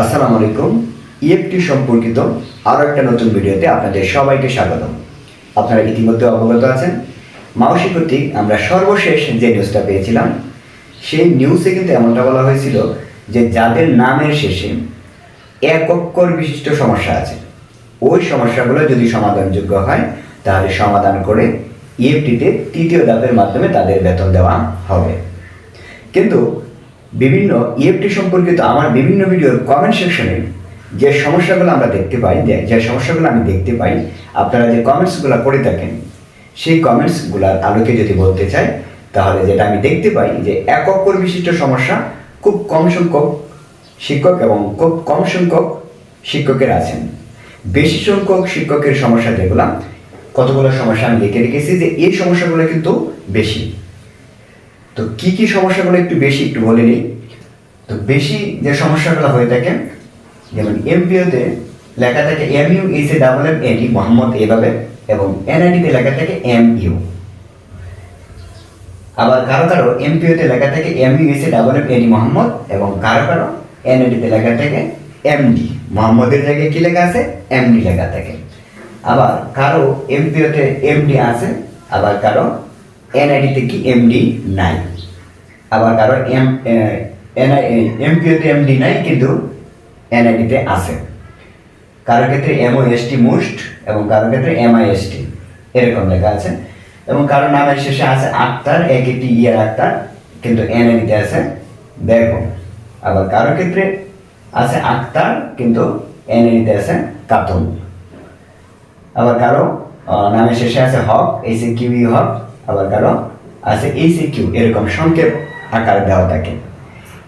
আসসালামু আলাইকুম। ইএফটি সম্পর্কিত আরও একটা নতুন ভিডিওতে আপনাদের সবাইকে স্বাগতম। আপনারা ইতিমধ্যে অবগত আছেন, মাউসি কর্তৃক আমরা সর্বশেষ যে নিউজটা পেয়েছিলাম, সেই নিউজে কিন্তু এমনটা বলা হয়েছিল যে যাদের নামের শেষে এক অক্ষর বিশিষ্ট সমস্যা আছে, ওই সমস্যাগুলো যদি সমাধানযোগ্য হয়, তাহলে সমাধান করে ইএফটিতে তৃতীয় ধাপের মাধ্যমে তাদের বেতন দেওয়া হবে। কিন্তু বিভিন্ন ইএফটি সম্পর্কিত আমার বিভিন্ন ভিডিওর কমেন্ট সেকশনে যে সমস্যাগুলো আমরা দেখতে পাই, যে যে সমস্যাগুলো আমি দেখতে পাই, আপনারা যে কমেন্টসগুলো করে থাকেন, সেই কমেন্টসগুলোর আলোকে যদি বলতে চাই, তাহলে যেটা আমি দেখতে পাই যে এক অক্ষর বিশিষ্ট সমস্যা খুব কম সংখ্যক শিক্ষক এবং খুব কম সংখ্যক শিক্ষকের আছেন। বেশি সংখ্যক শিক্ষকের সমস্যা যেগুলো, কতগুলো সমস্যা আমি লিখে রেখেছি যে এই সমস্যাগুলো কিন্তু বেশি। তো কি কি সমস্যাগুলো একটু বেশি একটু বলে নিই। তো বেশি যে সমস্যাগুলো হয়ে থাকে, যেমন এমপিওতে লেখা থাকে M U S A double M A D Mohammad এভাবে এবং এনআইডিতে লেখা থাকে এম ইউ আবার কারও কারও এমপিওতে লেখা থাকে M U S A double M A D Mohammad এবং কারও কারও এনআইডিতে লেখা থাকে এমডি মোহাম্মদের জায়গায় কি লেখা আছে? এমডি লেখা থাকে। আবার কারও এমপিওতে এমডি আছে, আবার কারও এনআইডিতে কি এমডি নাই। আবার কারও এম এমপিওতে এমডি নাই, কিন্তু এনআইডিতে আছে। কারও ক্ষেত্রে এমও এসটি মোস্ট এবং কারও ক্ষেত্রে এমআই এসটি এরকম লেখা আছে। এবং কারও নামের শেষে আছে আক্তার, এক একটি ইয়ার আক্তার, কিন্তু এনআইডিতে আছে দেখো। আবার কারও ক্ষেত্রে আছে আক্তার, কিন্তু এনআইডিতে আছে কাতল। আবার কারও নামের শেষে আছে হক, এই সে কিউ হক আবার কারও আছে এই সে কিউ এরকম সংক্ষেপ আকার দেওয়া থাকে।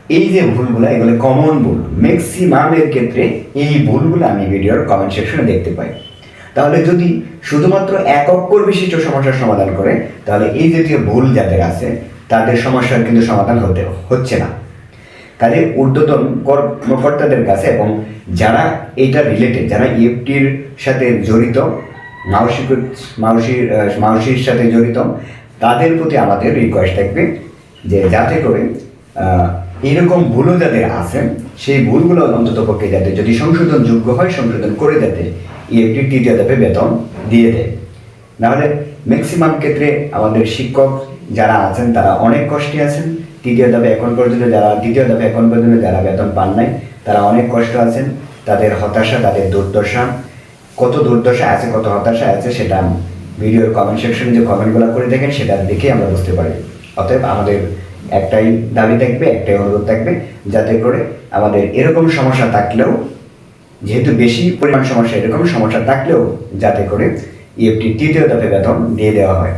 এই যে ভুলগুলো, এগুলো কমন ভুল। ম্যাক্সিমামের ক্ষেত্রে এই ভুলগুলো আমি ভিডিওর কমেন্ট সেকশনে দেখতে পাই। তাহলে যদি শুধুমাত্র এক অক্ষর বিশিষ্ট সমস্যার সমাধান করে, তাহলে এই জাতীয় ভুল যাদের আছে, তাদের সমস্যার কিন্তু সমাধান হতে, হচ্ছে না। কাজে ঊর্ধ্বতন কর্মকর্তাদের কাছে এবং যারা এটা রিলেটেড যারা ইএফটির সাথে জড়িত মাউসি মাউসির আহ, মাউসির সাথে জড়িত তাদের প্রতি আমাদের রিকোয়েস্ট থাকবে যে যাতে করে এরকম ভুলও যাদের আছে সেই ভুলগুলো অন্তত পক্ষে যাতে যদি সংশোধন যোগ্য হয় সংশোধন করে যাতে ইএফটি তৃতীয় ধাপে বেতন দিয়ে দেয়। নাহলে ম্যাক্সিমাম ক্ষেত্রে আমাদের শিক্ষক যারা আছেন তারা অনেক কষ্টে আছেন। তৃতীয় ধাপে এখন পর্যন্ত যারা দ্বিতীয় ধাপে এখন পর্যন্ত যারা বেতন পান নাই তারা অনেক কষ্ট আছেন। তাদের হতাশা তাদের দুর্দশা কত দুর্দশা আছে, কত হতাশা আছে সেটা ভিডিওর কমেন্ট সেকশনে যে কমেন্টগুলো করে দেখেন, সেটা দেখে আমরা বুঝতে পারি। অতএব আমাদের একটাই দাবি থাকবে, একটাই অনুরোধ থাকবে, যাতে করে আমাদের এরকম সমস্যা থাকলেও, যেহেতু বেশি পরিমাণ সমস্যা, এরকম সমস্যা থাকলেও যাতে করে ইএফটি তৃতীয় দফে বেতন দিয়ে দেওয়া হয়।